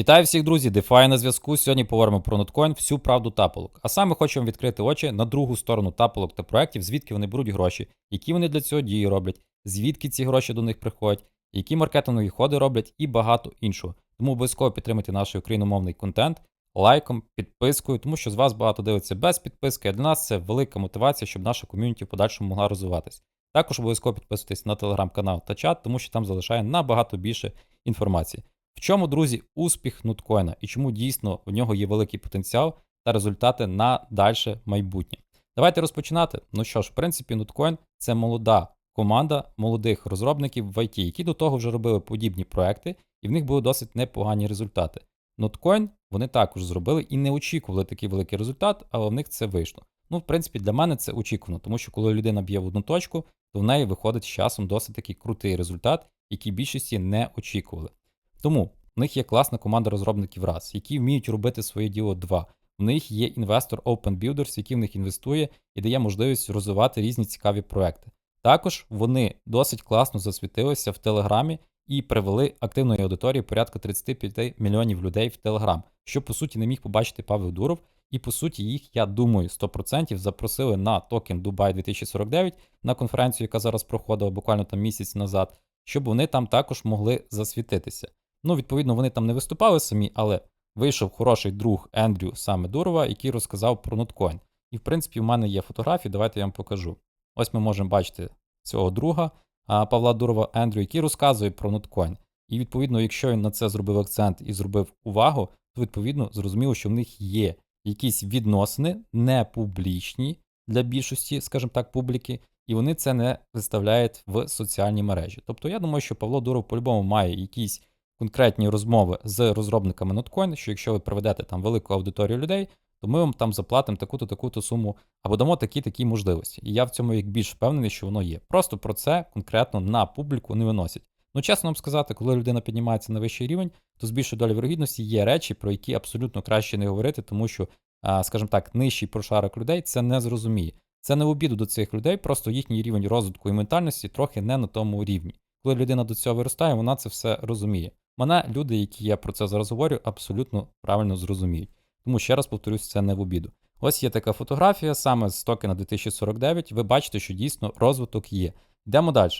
Вітаю всіх, друзі! DeFi на зв'язку. Сьогодні поговоримо про ноткоін, всю правду тапалок. А саме хочемо відкрити очі на другу сторону тапалок та проєктів, звідки вони беруть гроші, які вони для цього дії роблять, звідки ці гроші до них приходять, які маркетингові ходи роблять і багато іншого. Тому обов'язково підтримайте наш україномовний контент лайком, підпискою, тому що з вас багато дивиться без підписки, а для нас це велика мотивація, щоб наша ком'юніті в подальшому могла розвиватись. Також обов'язково підписуйтесь на телеграм-канал та чат, тому що там залишає набагато більше інформації. В чому, друзі, успіх ноткоїна і чому дійсно в нього є великий потенціал та результати на дальше майбутнє? Давайте розпочинати. Ну що ж, в принципі, ноткоін це молода команда молодих розробників в IT, які до того вже робили подібні проекти, і в них були досить непогані результати. Ноткоін вони також зробили і не очікували такий великий результат, але в них це вийшло. Ну, в принципі, для мене це очікувано, тому що коли людина б'є в одну точку, то в неї виходить з часом досить такий крутий результат, який більшості не очікували. Тому в них є класна команда розробників раз, які вміють робити своє діло два. В них є інвестор Open Builders, який в них інвестує і дає можливість розвивати різні цікаві проекти. Також вони досить класно засвітилися в Телеграмі і привели активної аудиторії порядка 35 мільйонів людей в Телеграм, що по суті не міг побачити Павел Дуров. І по суті, їх, я думаю, 100% запросили на токен Dubai 2049 на конференцію, яка зараз проходила буквально там місяць назад, щоб вони там також могли засвітитися. Ну, відповідно, вони там не виступали самі, але вийшов хороший друг Ендрю саме Дурова, який розказав про ноткоін. І, в принципі, в мене є фотографії, давайте я вам покажу. Ось ми можемо бачити цього друга Павла Дурова Ендрю, який розказує про ноткоін. І відповідно, якщо він на це зробив акцент і зробив увагу, то відповідно зрозуміло, що в них є якісь відносини не публічні для більшості, скажімо так, публіки, і вони це не виставляють в соціальні мережі. Тобто, я думаю, що Павло Дуров по-любому має якісь конкретні розмови з розробниками ноткоін, що якщо ви проведете там велику аудиторію людей, то ми вам там заплатимо таку-то таку-то суму або дамо такі такі можливості. І я в цьому як більш впевнений, що воно є. Просто про це конкретно на публіку не виносять. Ну, чесно вам сказати, коли людина піднімається на вищий рівень, то з більшою долі вірогідності є речі, про які абсолютно краще не говорити, тому що, скажімо так, нижчий прошарок людей це не зрозуміє. Це не обіду до цих людей, просто їхній рівень розвитку і ментальності трохи не на тому рівні. Коли людина до цього виростає, вона це все розуміє. Мене люди, які я про це зараз говорю, абсолютно правильно зрозуміють. Тому ще раз повторюсь, це не в обіду. Ось є така фотографія саме з токена 2049. Ви бачите, що дійсно розвиток є. Йдемо далі.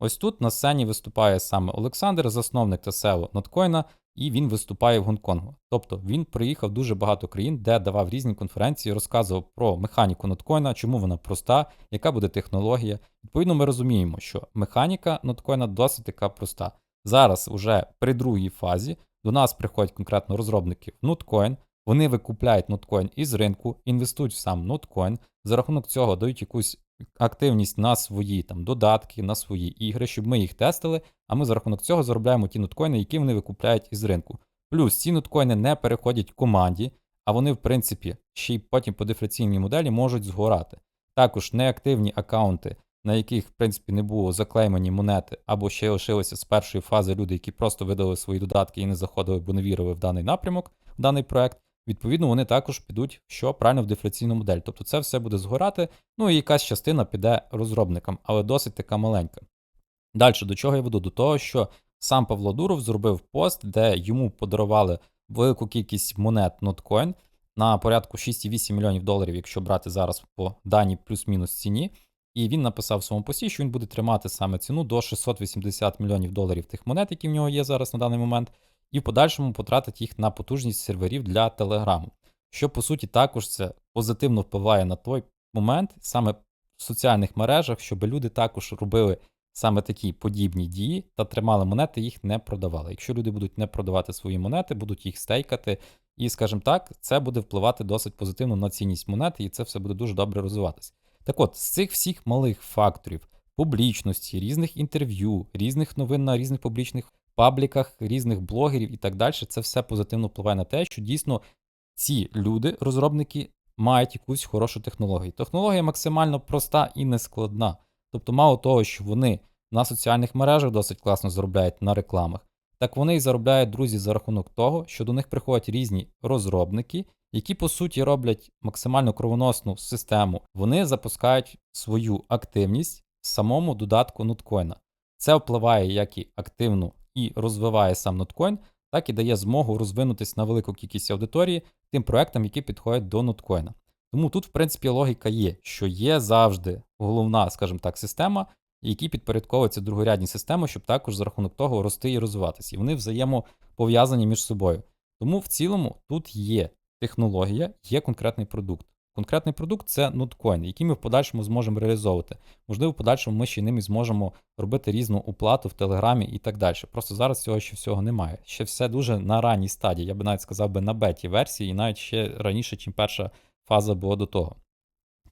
Ось тут на сцені виступає саме Олександр, засновник та SEO ноткоїна, і він виступає в Гонконгу. Тобто він приїхав дуже багато країн, де давав різні конференції, розказував про механіку ноткоїна, чому вона проста, яка буде технологія. Відповідно, ми розуміємо, що механіка ноткоїна досить така проста. Зараз, уже при другій фазі, до нас приходять конкретно розробники ноткоін, вони викупляють ноткоін із ринку, інвестують в сам ноткоін, за рахунок цього дають якусь активність на свої там додатки, на свої ігри, щоб ми їх тестили, а ми за рахунок цього заробляємо ті ноткоїни, які вони викупляють із ринку. Плюс ці ноткоїни не переходять команді, а вони, в принципі, ще й потім по диференційній моделі можуть згорати. Також неактивні аккаунти, на яких, в принципі, не було заклеймані монети, або ще лишилися з першої фази люди, які просто видали свої додатки і не заходили, бо не вірили в даний напрямок, в даний проект. Відповідно, вони також підуть що правильно в диференційну модель. Тобто це все буде згорати, ну і якась частина піде розробникам, але досить така маленька. Далі, до чого я веду? До того, що сам Павло Дуров зробив пост, де йому подарували велику кількість монет Notcoin на порядку 6,8 мільйонів доларів, якщо брати зараз по даній плюс-мінус ціні. І він написав в своєму пості, що він буде тримати саме ціну до 680 мільйонів доларів тих монет, які в нього є зараз на даний момент і в подальшому потратить їх на потужність серверів для Телеграму, що по суті також це позитивно впливає на той момент саме в соціальних мережах, щоб люди також робили саме такі подібні дії та тримали монети, їх не продавали. Якщо люди будуть не продавати свої монети, будуть їх стейкати, і, скажімо так, це буде впливати досить позитивно на цінність монети, і це все буде дуже добре розвиватися. Так от, з цих всіх малих факторів. Публічності, різних інтерв'ю, різних новин на різних публічних пабліках різних блогерів і так далі, це все позитивно впливає на те, що дійсно ці люди, розробники, мають якусь хорошу технологію. Технологія максимально проста і нескладна. Тобто, мало того, що вони на соціальних мережах досить класно заробляють на рекламах, так вони і заробляють друзі за рахунок того, що до них приходять різні розробники, які по суті роблять максимально кровоносну систему. Вони запускають свою активність в самому додатку ноткоїна. Це впливає як і активну і розвиває сам ноткоін, так і дає змогу розвинутись на велику кількість аудиторії тим проектам, які підходять до ноткоїна. Тому тут, в принципі, логіка є, що є завжди головна, скажімо так, система, які підпорядковуються другорядні системи, щоб також за рахунок того рости і розвиватися. І вони взаємопов'язані між собою. Тому в цілому тут є технологія, є конкретний продукт. Конкретний продукт це ноткоін, який ми в подальшому зможемо реалізовувати. Можливо, в подальшому ми ще ними зможемо робити різну оплату в Телеграмі і так далі. Просто зараз цього ще всього немає. Ще все дуже на ранній стадії. Я би навіть сказав би на беті версії, і навіть ще раніше, ніж перша фаза була до того.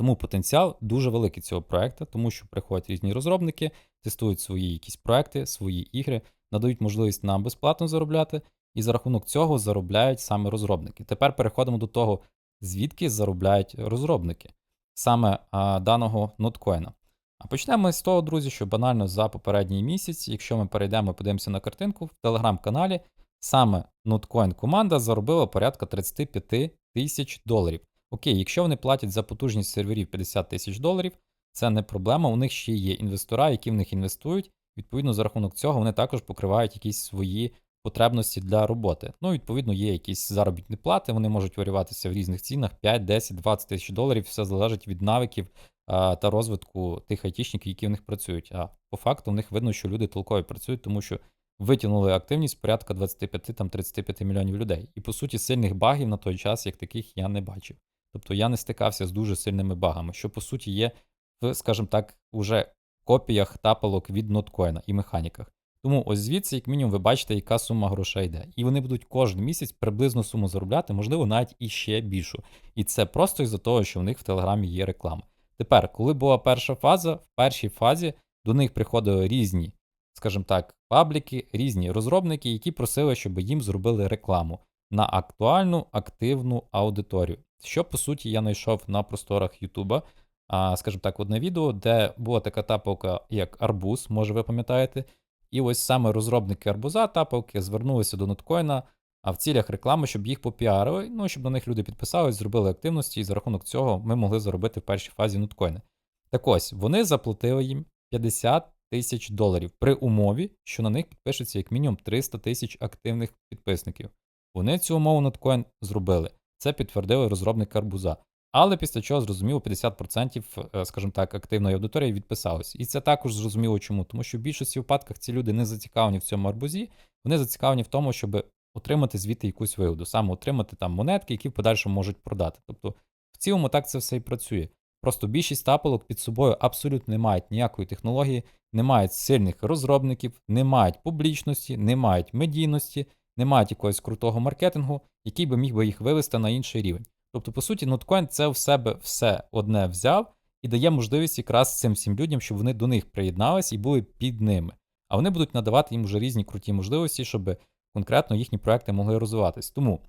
Тому потенціал дуже великий цього проекту, тому що приходять різні розробники, тестують свої якісь проекти, свої ігри, надають можливість нам безплатно заробляти, і за рахунок цього заробляють саме розробники. Тепер переходимо до того, звідки заробляють розробники саме а, даного ноткоїна. А почнемо з того, друзі, що банально за попередній місяць, якщо ми перейдемо і подивимося на картинку, в телеграм-каналі саме Notcoin команда заробила порядка 35 тисяч доларів. Окей, якщо вони платять за потужність серверів 50 тисяч доларів, це не проблема. У них ще є інвестора, які в них інвестують. Відповідно, за рахунок цього вони також покривають якісь свої потребності для роботи. Ну, відповідно, є якісь заробітні плати, вони можуть варюватися в різних цінах 5, 10, 20 тисяч доларів. Все залежить від навиків а, та розвитку тих айтішників, які в них працюють. А по факту в них видно, що люди толкові працюють, тому що витягнули активність порядка 25-35 мільйонів людей. І по суті, сильних багів на той час, як таких, я не бачив. Тобто я не стикався з дуже сильними багами, що по суті є в, скажімо так, уже копіях тапалок від ноткоїна і механіках. Тому ось звідси, як мінімум, ви бачите, яка сума грошей йде. І вони будуть кожен місяць приблизно суму заробляти, можливо, навіть і ще більшу. І це просто із-за того, що в них в Телеграмі є реклама. Тепер, коли була перша фаза, в першій фазі до них приходили різні, скажімо так, пабліки, різні розробники, які просили, щоб їм зробили рекламу на актуальну активну аудиторію. Що по суті я знайшов на просторах Ютуба, скажімо так, одне відео, де була така тапалка, як Арбуз, може ви пам'ятаєте. І ось саме розробники арбуза тапалки звернулися до ноткоїна а в цілях реклами, щоб їх попіарили, ну щоб на них люди підписались, зробили активності, і за рахунок цього ми могли заробити в першій фазі ноткоїни. Так ось вони заплатили їм 50 тисяч доларів при умові, що на них підпишеться як мінімум 300 тисяч активних підписників. Вони цю умову ноткоін зробили. Це підтвердили розробники арбуза. Але після чого зрозуміло 50%, е, скажімо так, активної аудиторії відписалось. І це також зрозуміло чому. Тому що в більшості випадках ці люди не зацікавлені в цьому арбузі, вони зацікавлені в тому, щоб отримати звідти якусь вигоду, саме отримати там монетки, які в подальшому можуть продати. Тобто в цілому так це все і працює. Просто більшість тапелок під собою абсолютно не мають ніякої технології, не мають сильних розробників, не мають публічності, не мають медійності, не мають якогось крутого маркетингу, який би міг би їх вивести на інший рівень. Тобто, по суті, ноткоін це в себе все одне взяв і дає можливість якраз цим всім людям, щоб вони до них приєдналися і були під ними. А вони будуть надавати їм вже різні круті можливості, щоб конкретно їхні проекти могли розвиватись. Тому,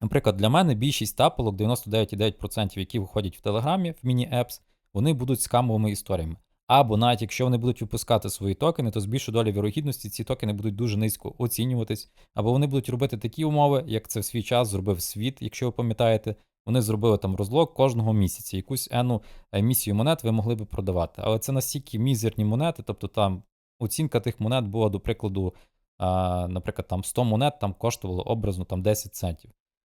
наприклад, для мене більшість тапелок, 99,9%, які виходять в Телеграмі, в міні-епс, вони будуть скамовими історіями. Або навіть якщо вони будуть випускати свої токени, то з більшою долі вірогідності ці токени будуть дуже низько оцінюватись, або вони будуть робити такі умови, як це в свій час зробив світ, якщо ви пам'ятаєте. Вони зробили там розлог кожного місяця, якусь ену емісію монет ви могли би продавати. Але це настільки мізерні монети, тобто там оцінка тих монет була, до прикладу, наприклад, там 100 монет там коштувало образно там 10 центів.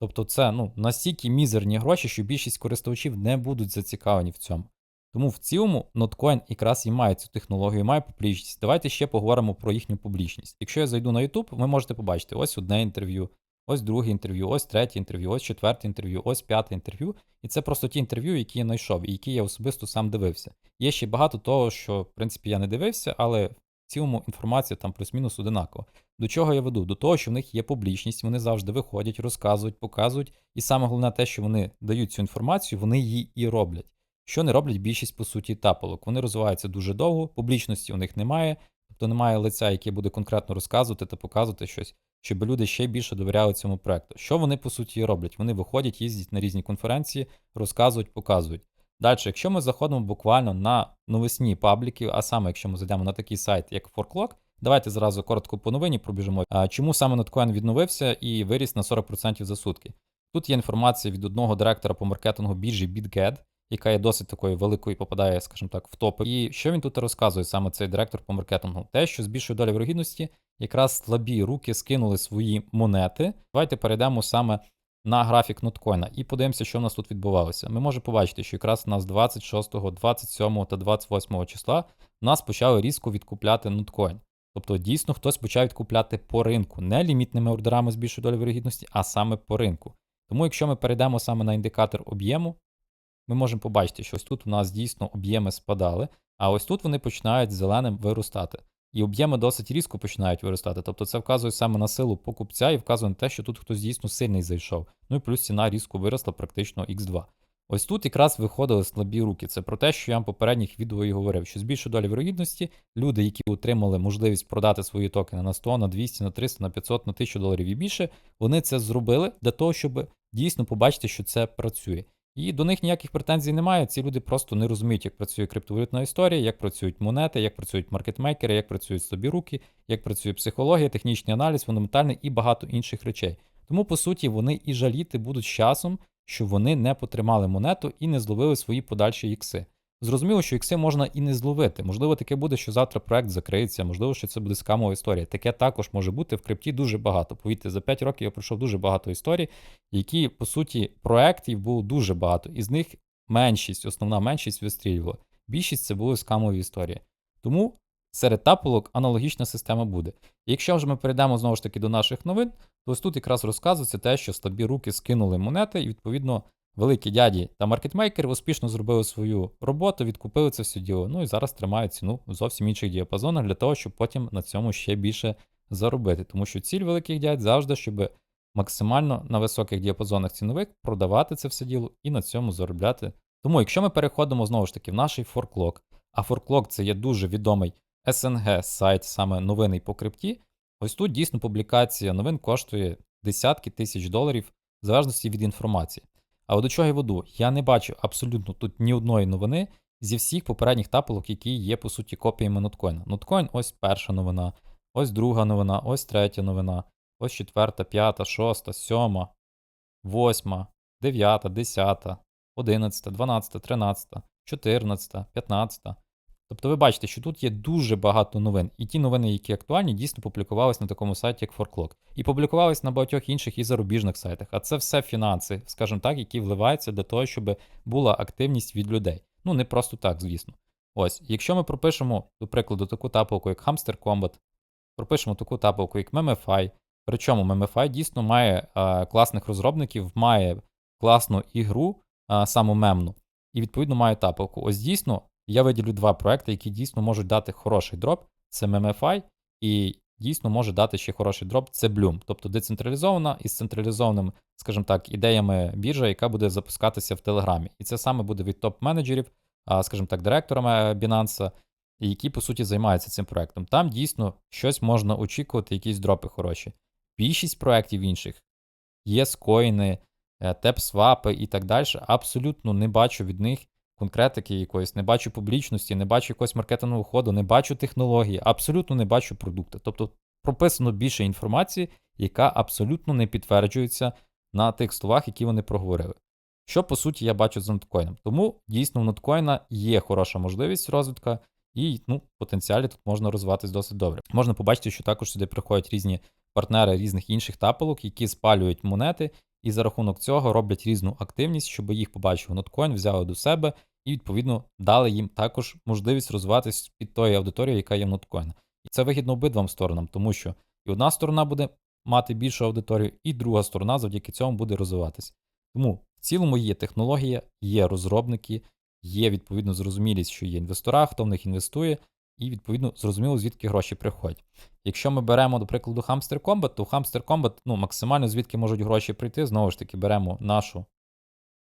Тобто це ну, настільки мізерні гроші, що більшість користувачів не будуть зацікавлені в цьому. Тому в цілому Notcoin якраз і має цю технологію, має публічність. Давайте ще поговоримо про їхню публічність. Якщо я зайду на YouTube, ви можете побачити ось одне інтерв'ю, ось друге інтерв'ю, ось третє інтерв'ю, ось четверте інтерв'ю, ось п'яте інтерв'ю. І це просто ті інтерв'ю, які я знайшов, і які я особисто сам дивився. Є ще багато того, що, в принципі, я не дивився, але В цілому інформація там плюс-мінус одинакова. До чого я веду? До того, що в них є публічність, вони завжди виходять, розказують, показують. І саме головне те, що вони дають цю інформацію, вони її і роблять. Що не роблять більшість, по суті, тапалок. Вони розвиваються дуже довго, публічності у них немає, тобто немає лиця, яке буде конкретно розказувати та показувати щось, щоб люди ще більше довіряли цьому проекту. Що вони, по суті, роблять? Вони виходять, їздять на різні конференції, розказують, показують. Далі, якщо ми заходимо буквально на новесні пабліки, а саме, якщо ми зайдемо на такий сайт, як ForkLog, давайте зразу коротко по новині пробіжимо. Чому саме Notcoin відновився і виріс на 40% за сутки? Тут є інформація від одного директора по маркетингу біржі BitGet, яка є досить такою великою, і попадає, скажімо так, в топи. І що він тут розказує, саме цей директор по маркетингу? Те, що з більшою долею вирогідності якраз слабі руки скинули свої монети. Давайте перейдемо саме на графік ноткоїна і подивимося, що в нас тут відбувалося. Ми можемо побачити, що якраз у нас 26, 27 та 28 числа нас почали різко відкупляти ноткоін. Тобто дійсно хтось почав відкупляти по ринку, не лімітними ордерами з більшою долею вирогідності, а саме по ринку. Тому якщо ми перейдемо саме на індикатор об'єму, ми можемо побачити, що ось тут у нас дійсно об'єми спадали, а ось тут вони починають зеленим виростати. І об'єми досить різко починають виростати. Тобто це вказує саме на силу покупця і вказує на те, що тут хтось дійсно сильний зайшов. Ну і плюс ціна різко виросла практично X2. Ось тут якраз виходили слабі руки. Це про те, що я вам попередніх відео і говорив, що з більшою долі вірогідності люди, які отримали можливість продати свої токени на 100, на 200, на 300, на 500, на 1000 доларів і більше, вони це зробили для того, щоб дійсно побачити, що це працює. І до них ніяких претензій немає. Ці люди просто не розуміють, як працює криптовалютна історія, як працюють монети, як працюють маркетмейкери, як працюють собі руки, як працює психологія, технічний аналіз, фундаментальний і багато інших речей. Тому, по суті, вони і жаліти будуть часом, що вони не потримали монету і не зловили свої подальші ікси. Зрозуміло, що ікси можна і не зловити. Можливо, таке буде, що завтра проект закриється, можливо, що це буде скамова історія. Таке також може бути в крипті дуже багато. Повірте, за 5 років я пройшов дуже багато історій, які, по суті, проєктів було дуже багато. Із них меншість, основна меншість вистрілювала. Більшість це були скамові історії. Тому серед тапулок аналогічна система буде. Якщо вже ми перейдемо знову ж таки до наших новин, то ось тут якраз розказується те, що слабі руки скинули монети, і відповідно великі дяді та маркетмейкери успішно зробили свою роботу, відкупили це все діло. Ну і зараз тримають ціну в зовсім інших діапазонах для того, щоб потім на цьому ще більше заробити. Тому що ціль великих дядь завжди, щоб максимально на високих діапазонах цінових продавати це все діло і на цьому заробляти. Тому, якщо ми переходимо знову ж таки в наш форклок, а форклок це є дуже відомий СНГ сайт, саме новини по крипті, ось тут дійсно публікація новин коштує десятки тисяч доларів в залежності від інформації. А от до чого я веду? Я не бачу абсолютно тут ні одної новини зі всіх попередніх тапелок, які є, по суті, копіями ноткоїна. Ноткоін ось перша новина, ось друга новина, ось третя новина, ось четверта, п'ята, шоста, сьома, восьма, дев'ята, десята, одинадцята, дванадцята, тринадцята, чотирнадцята, п'ятнадцята. Тобто ви бачите, що тут є дуже багато новин, і ті новини, які актуальні, дійсно публікувалися на такому сайті, як ForClock. І публікувались на багатьох інших і зарубіжних сайтах. А це все фінанси, скажімо так, які вливаються для того, щоб була активність від людей. Ну, не просто так, звісно. Ось, якщо ми пропишемо, до прикладу, таку тапалку, як Hamster Combat, пропишемо таку тапалку, як Memify, причому Memify дійсно має а, класних розробників, має класну ігру, а, саму мемну, і відповідно має тапалку. Ось дійсно. Я виділю два проекти, які дійсно можуть дати хороший дроп. Це MMFI, і дійсно може дати ще хороший дроп. Це Bloom. Тобто децентралізована із централізованим, скажімо так, ідеями біржа, яка буде запускатися в Телеграмі. І це саме буде від топ-менеджерів, скажімо так, директорами Binance, які, по суті, займаються цим проектом. Там дійсно щось можна очікувати, якісь дропи хороші. Більшість проєктів інших є скоїни, тепсвапи і так далі. Абсолютно не бачу від них конкретики якоїсь, не бачу публічності, не бачу якогось маркетингового ходу, не бачу технології, абсолютно не бачу продукту. Тобто прописано більше інформації, яка абсолютно не підтверджується на тих словах, які вони проговорили. Що, по суті, я бачу з ноткоїном. Тому дійсно у ноткоїна є хороша можливість розвитку, і ну, потенціалі тут можна розвиватись досить добре. Можна побачити, що також сюди приходять різні партнери різних інших тапелок, які спалюють монети, і за рахунок цього роблять різну активність, щоб їх побачив ноткоін, взяли до себе і, відповідно, дали їм також можливість розвиватись під тою аудиторією, яка є в ноткоїна. І це вигідно обидвам сторонам, тому що і одна сторона буде мати більшу аудиторію, і друга сторона завдяки цьому буде розвиватись. Тому в цілому є технологія, є розробники, є відповідно зрозумілість, що є інвестора, хто в них інвестує, і, відповідно, зрозуміло, звідки гроші приходять. Якщо ми беремо, до прикладу, Hamster Combat, то Hamster Combat ну, максимально звідки можуть гроші прийти, знову ж таки, беремо нашу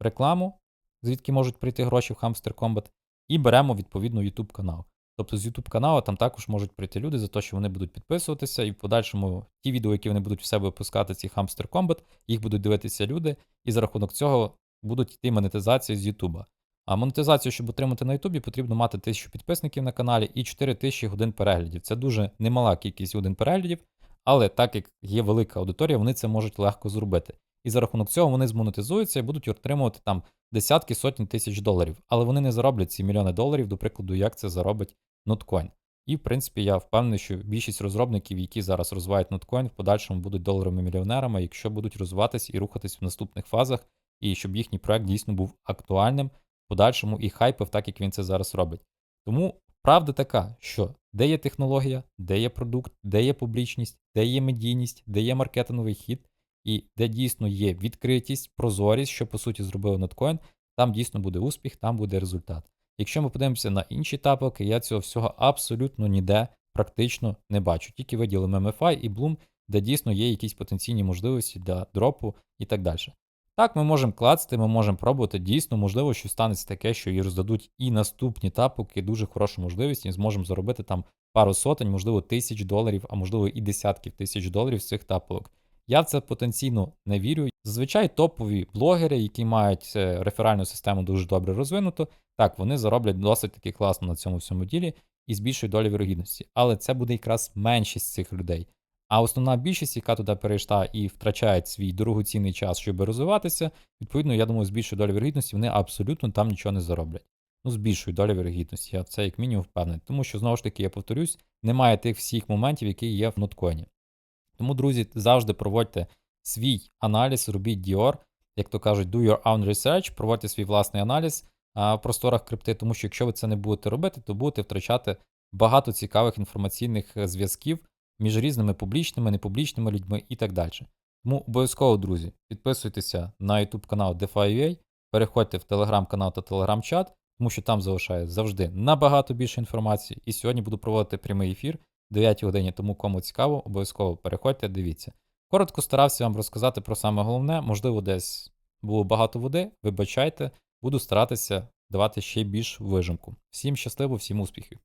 рекламу, звідки можуть прийти гроші в Hamster Combat, і беремо відповідно YouTube канал. Тобто з YouTube каналу там також можуть прийти люди за те, що вони будуть підписуватися, і в подальшому ті відео, які вони будуть в себе випускати, ці Hamster Combat, їх будуть дивитися люди, і за рахунок цього будуть йти монетизації з YouTube. А монетизацію, щоб отримати на YouTube, потрібно мати 1000 підписників на каналі і 4000 годин переглядів. Це дуже немала кількість годин переглядів, але так як є велика аудиторія, вони це можуть легко зробити. і за рахунок цього вони змонетизуються і будуть отримувати там десятки сотні тисяч доларів. Але вони не зароблять ці мільйони доларів, до прикладу, як це заробить Notcoin. І, в принципі, я впевнений, що більшість розробників, які зараз розвивають Notcoin, в подальшому будуть доларовими мільйонерами, якщо будуть розвиватись і рухатись в наступних фазах, і щоб їхній проект дійсно був актуальним подальшому і хайпив, так як він це зараз робить. Тому правда така, що де є технологія, де є продукт, де є публічність, де є медійність, де є маркетинговий хід, і де дійсно є відкритість, прозорість, що по суті зробили Notcoin, там дійсно буде успіх, там буде результат. Якщо ми подивимося на інші тапоки, я цього всього абсолютно ніде практично не бачу. Тільки виділимо MFI і Bloom, де дійсно є якісь потенційні можливості для дропу і так далі. Так, ми можемо клацати, ми можемо пробувати. Дійсно, можливо, що станеться таке, що і роздадуть і наступні тапоки, дуже хорошу можливість, і зможемо заробити там пару сотень, можливо, тисяч доларів, а можливо і десятків тисяч доларів з цих тапок. Я в це потенційно не вірю. Зазвичай топові блогери, які мають е, реферальну систему дуже добре розвинуту, так, вони зароблять досить таки класно на цьому всьому ділі і з більшою долею вірогідності. Але це буде якраз меншість цих людей. А основна більшість, яка туди перейшла і втрачає свій дорогоцінний час, щоб розвиватися, відповідно, я думаю, з більшою долею вірогідності вони абсолютно там нічого не зароблять. Ну, з більшою долею вірогідності, я це як мінімум впевнений. Тому що, знову ж таки, я повторюсь, немає тих всіх моментів, які є в ноткоїні. Тому, друзі, завжди проводьте свій аналіз, робіть Dior, як то кажуть, do your own research, проводьте свій власний аналіз в просторах крипти, тому що якщо ви це не будете робити, то будете втрачати багато цікавих інформаційних е, зв'язків між різними публічними, непублічними людьми і так далі. Тому обов'язково, друзі, підписуйтеся на YouTube канал DeFi.ua, переходьте в Telegram канал та Telegram чат, тому що там залишаю завжди набагато більше інформації. І сьогодні буду проводити прямий ефір 9 годині, тому кому цікаво, обов'язково переходьте, дивіться. Коротко старався вам розказати про саме головне, можливо, десь було багато води, вибачайте, буду старатися давати ще більш вижимку. Всім щасливо, всім успіхів!